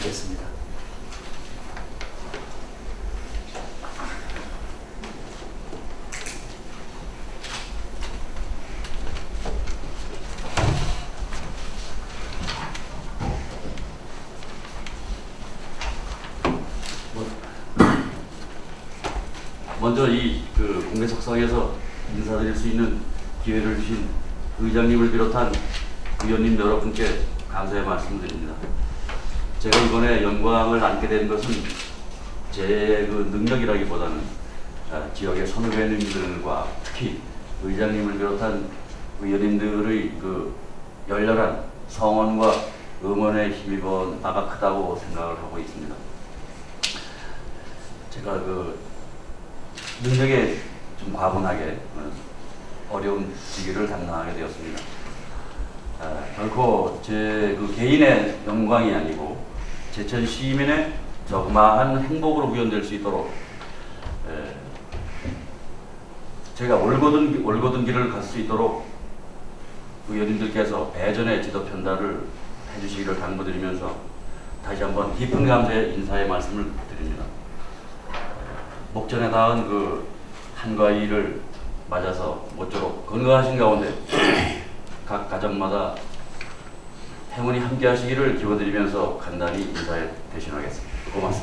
듣겠습니다. 먼저 이 그 공개 석상에서 인사드릴 수 있는 기회를 주신 의장님을 비롯한 의원님 여러분께 감사의 말씀드립니다. 제가 이번에 영광을 안게 된 것은 제 그 능력이라기보다는 아, 지역의 선후배님들과 특히 의장님을 비롯한 의원님들의 그 열렬한 성원과 응원에 힘입어 나가 크다고 생각을 하고 있습니다. 제가 그 능력에 좀 과분하게 어, 어려운 직위를 담당하게 되었습니다. 아, 결코 제 그 개인의 영광이 아니고 제천 시민의 저마한 행복으로 구현될 수 있도록 에, 제가 올곧은 올곧은 길을 갈 수 있도록 의원님들께서 배전의 지도 편달을 해주시기를 당부드리면서 다시 한번 깊은 감사의 인사의 말씀을 드립니다. 목전에 닿은 그 한가위를 맞아서 모쪼록 건강하신 가운데 각 가정마다 행운이 함께 하시기를 기원드리면서 간단히 인사에 대신하겠습니다. 고맙습니다.